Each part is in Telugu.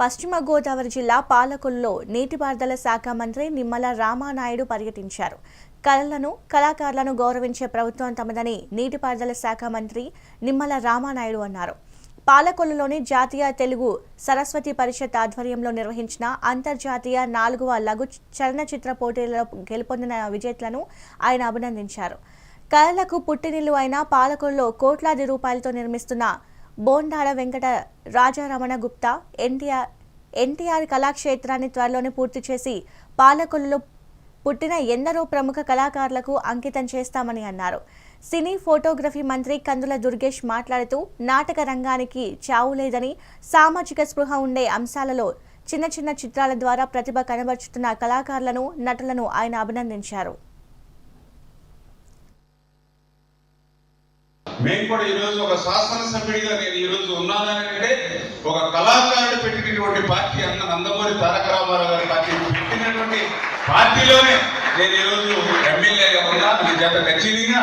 పశ్చిమ గోదావరి జిల్లా పాలకొల్లో నీటిపారుదల శాఖ మంత్రి నిమ్మల రామానాయుడు పర్యటించారు. కళలను కళాకారులను గౌరవించే ప్రభుత్వం తమదని నీటిపారుదల శాఖ మంత్రి నిమ్మల రామానాయుడు అన్నారు. పాలకొల్లులోని జాతీయ తెలుగు సరస్వతి పరిషత్ ఆధ్వర్యంలో నిర్వహించిన అంతర్జాతీయ నాలుగవ లఘు చలనచిత్ర పోటీలలో గెలుపొందిన విజేతలను ఆయన అభినందించారు. కళలకు పుట్టినిల్లు అయిన పాలకొల్లో కోట్లాది రూపాయలతో నిర్మిస్తున్న బోండాడ వెంకట రాజారమణ గుప్తా ఎన్టీఆర్ ఎన్టీఆర్ కళాక్షేత్రాన్ని త్వరలోనే పూర్తి చేసి పాలకొల్లులో పుట్టిన ఎందరో ప్రముఖ కళాకారులకు అంకితం చేస్తామని అన్నారు. సినీ ఫోటోగ్రఫీ మంత్రి కందుల దుర్గేష్ మాట్లాడుతూ నాటక రంగానికి చావు లేదని సామాజిక స్పృహ ఉండే అంశాలలో చిన్న చిన్న చిత్రాల ద్వారా ప్రతిభ కనబరుచుతున్న కళాకారులను నటులను ఆయన అభినందించారు. మేము కూడా ఈరోజు ఒక శాసనసభ్యుడిగా నేను ఈరోజు ఉన్నానని అంటే ఒక కళాకారుడు పెట్టినటువంటి పార్టీ అన్న నందమూరి తారక రామారావు గారి పార్టీ పెట్టినటువంటి పార్టీలోనే నేను ఈరోజు ఎమ్మెల్యేగా ఉన్నా. మీ చేత ఖచ్చితంగా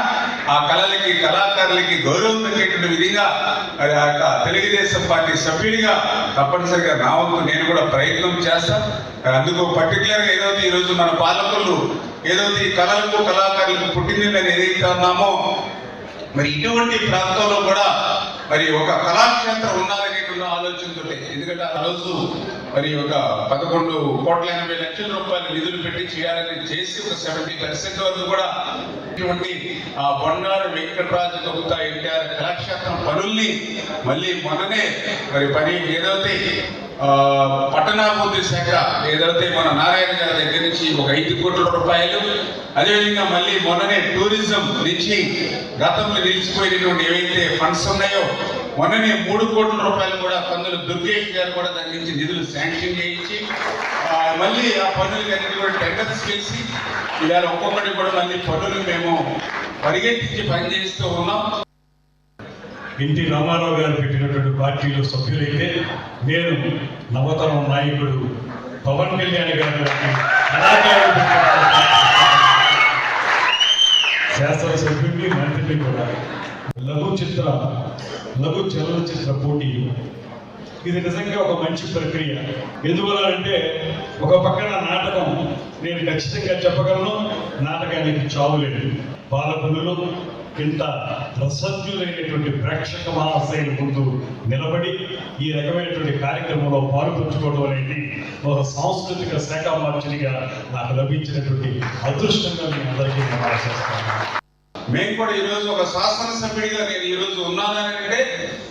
ఆ కళలకి కళాకారులకి గౌరవం దక్కేటువంటి విధంగా మరి ఆ యొక్క తెలుగుదేశం పార్టీ సభ్యుడిగా తప్పనిసరిగా నా వంతు నేను కూడా ప్రయత్నం చేస్తాను అందుకు పర్టికులర్గా ఏదైతే ఈరోజు మన పాలకులు ఏదైతే ఈ కళలకు కళాకారులకు పుట్టిందని ఏదైతే అన్నామో మరి ఇటువంటి ప్రాంతంలో కూడా మరి ఒక కళాక్షేత్రం ఉండాలనేటువంటి ఆలోచనతో ఎందుకంటే ఆ రోజు మరి ఒక పదకొండు కోట్ల ఎనభై లక్షల రూపాయలు నిధులు పెట్టి చేయాలని చేసి ఒక సెవెంటీ పర్సెంట్ వరకు కూడా ఇటువంటి ఆ బొండారు వెంకటరాజు గుప్తా ఎన్టీఆర్ కళాక్షేత్రం పనుల్ని మళ్ళీ మొన్ననే మరి పని ఏదైతే పట్టణాభివృద్ధి శాఖ ఏదైతే మన నారాయణ గారి దగ్గర నుంచి ఒక ఐదు కోట్ల రూపాయలు అదేవిధంగా మళ్ళీ మొన్ననే టూరిజం నుంచి గతంలో నిలిచిపోయినటువంటి ఏవైతే ఫండ్స్ ఉన్నాయో మొన్ననే మూడు కోట్ల రూపాయలు కూడా పన్నులు దుర్గేష్ గారు కూడా దాని నుంచి నిధులు శాంక్షన్ చేయించి మళ్ళీ ఆ పనులు అన్నిటి కూడా టెండర్స్ చేసి ఇవాళ ఒక్కొక్కటి కూడా మళ్ళీ పనులు మేము పరిగెత్తించి పనిచేస్తూ ఉన్నాం. ఎన్టీ రామారావు గారు పెట్టినటువంటి పార్టీలో సభ్యులైతే నేను నవతరం నాయకుడు పవన్ కళ్యాణ్ గారు శాసనసభ్యుడిని మంత్రిని కూడా లఘు చిత్ర లఘు చలనచిత్ర పోటీలు ఇది నిజంగా ఒక మంచి ప్రక్రియ. ఎందువల్ల అంటే ఒక పక్కన నాటకం నేను ఖచ్చితంగా చెప్పగలను నాటకానికి చావు లేదు. పాలకులలో ఇంత ప్రసజ్ఞులైనటువంటి ప్రేక్షక మహాశైల ముందు నిలబడి ఈ రకమైనటువంటి కార్యక్రమంలో పాల్పంచుకోవడం అనేది ఒక సాంస్కృతిక శాఖ మార్చినిగా నాకు లభించినటువంటి అదృష్టంగా మీ అందరికీ నేను ఆశిస్తాను మేము కూడా ఈరోజు ఒక శాసనసభ్యుడిగా నేను ఈరోజు ఉన్నానని అంటే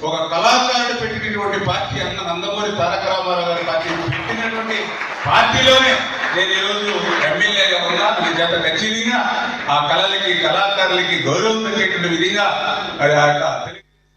ఒక కళాకారుడు పెట్టినటువంటి పార్టీ అన్న నందమూరి తారక రామారావు గారి పార్టీ పెట్టినటువంటి పార్టీలోనే నేను ఈరోజు ఎమ్మెల్యేగా ఉన్నా. మీ చేత ఖచ్చితంగా ఆ కళలకి కళాకారులకి గౌరవం దక్కేటువంటి విధంగా